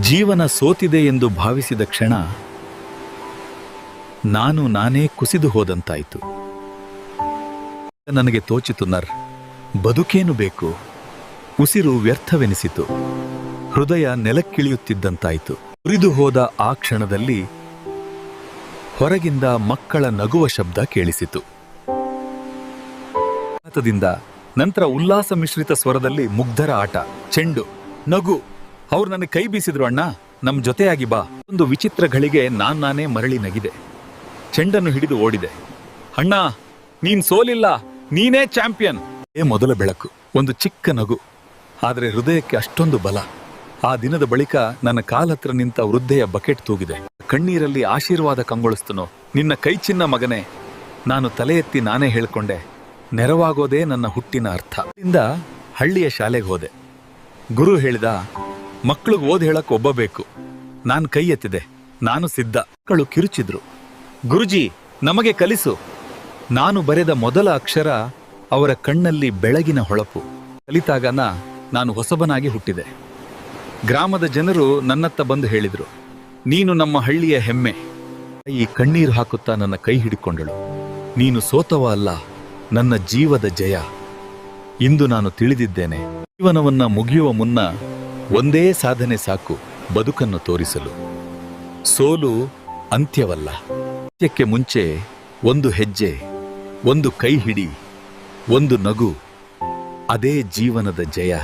ಜೀವನ ಸೋತಿದೆ ಎಂದು ಭಾವಿಸಿದ ಕ್ಷಣ ನಾನು ನಾನೇ ಕುಸಿದು ಹೋದಂತಾಯಿತು. ನನಗೆ ತೋಚಿತು, ನರ್, ಬದುಕೇನು ಬೇಕು? ಉಸಿರು ವ್ಯರ್ಥವೆನಿಸಿತು. ಹೃದಯ ನೆಲಕ್ಕಿಳಿಯುತ್ತಿದ್ದಂತಾಯಿತು. ಉರಿದು ಹೋದ ಆ ಕ್ಷಣದಲ್ಲಿ ಹೊರಗಿಂದ ಮಕ್ಕಳ ನಗುವ ಶಬ್ದ ಕೇಳಿಸಿತು. ನಂತರ ಉಲ್ಲಾಸ ಮಿಶ್ರಿತ ಸ್ವರದಲ್ಲಿ ಮುಗ್ಧರ ಆಟ, ಚೆಂಡು, ನಗು. ಅವ್ರು ನನಗೆ ಕೈ ಬೀಸಿದ್ರು ಅಣ್ಣ. ನಮ್ ಜೊತೆಯಾಗಿ ಬಾ. ಒಂದು ವಿಚಿತ್ರ ಗಳಿಗೆ ನಾನ್ ನಾನೇ ಮರಳಿ ನಗಿದೆ. ಚೆಂಡನ್ನು ಹಿಡಿದು ಓಡಿದೆ. ಅಣ್ಣ, ನೀನ್ ಸೋಲಿಲ್ಲ. ನೀನೇ ಚಾಂಪಿಯನ್. ಏ ಮೊದಲ ಬೆಳಕು. ಒಂದು ಚಿಕ್ಕ ನಗು. ಆದರೆ ಹೃದಯಕ್ಕೆ ಅಷ್ಟೊಂದು ಬಲ. ಆ ದಿನದ ಬಳಿಕ ನನ್ನ ಕಾಲತ್ರ ನಿಂತ ವೃದ್ಧೆಯ ಬಕೆಟ್ ತೂಗಿದೆ. ಕಣ್ಣೀರಲ್ಲಿ ಆಶೀರ್ವಾದ ಕಂಗೊಳಿಸ್ತನೋ ನಿನ್ನ ಕೈ ಚಿನ್ನ ಮಗನೇ. ನಾನು ತಲೆ ಎತ್ತಿ ನಾನೇ ಹೇಳ್ಕೊಂಡೆ. ನೆರವಾಗೋದೇ ನನ್ನ ಹುಟ್ಟಿನ ಅರ್ಥ. ಇಂದ ಹಳ್ಳಿಯ ಶಾಲೆಗೆ ಹೋದೆ. ಗುರು ಹೇಳಿದ ಮಕ್ಕಳಿಗೆ ಓದ್ ಹೇಳಕ್ ಒಬ್ಬ ಬೇಕು ನಾನು ಕೈ ಎತ್ತಿದೆ. ನಾನು ಸಿದ್ಧ. ಮಕ್ಕಳು ಕಿರುಚಿದ್ರು. ಗುರುಜಿ, ನಮಗೆ ಕಲಿಸು. ನಾನು ಬರೆದ ಮೊದಲ ಅಕ್ಷರ ಅವರ ಕಣ್ಣಲ್ಲಿ ಬೆಳಗಿನ ಹೊಳಪು. ಕಲಿತಾಗನ ನಾನು ಹೊಸಬನಾಗಿ ಹುಟ್ಟಿದೆ. ಗ್ರಾಮದ ಜನರು ನನ್ನತ್ತ ಬಂದು ಹೇಳಿದ್ರು, ನೀನು ನಮ್ಮ ಹಳ್ಳಿಯ ಹೆಮ್ಮೆ. ಈ ಕಣ್ಣೀರು ಹಾಕುತ್ತಾ ನನ್ನ ಕೈ ಹಿಡಿಕೊಂಡಳು. ನೀನು ಸೋತವ ಅಲ್ಲ, ನನ್ನ ಜೀವದ ಜಯ. ಇಂದು ನಾನು ತಿಳಿದಿದ್ದೇನೆ. ಜೀವನವನ್ನ ಮುಗಿಯುವ ಮುನ್ನ ಒಂದೇ ಸಾಧನೆ ಸಾಕು, ಬದುಕನ್ನು ತೋರಿಸಲು. ಸೋಲು ಅಂತ್ಯವಲ್ಲ. ಅಂತ್ಯಕ್ಕೆ ಮುಂಚೆ ಒಂದು ಹೆಜ್ಜೆ, ಒಂದು ಕೈ ಹಿಡಿ, ಒಂದು ನಗು, ಅದೇ ಜೀವನದ ಜಯ.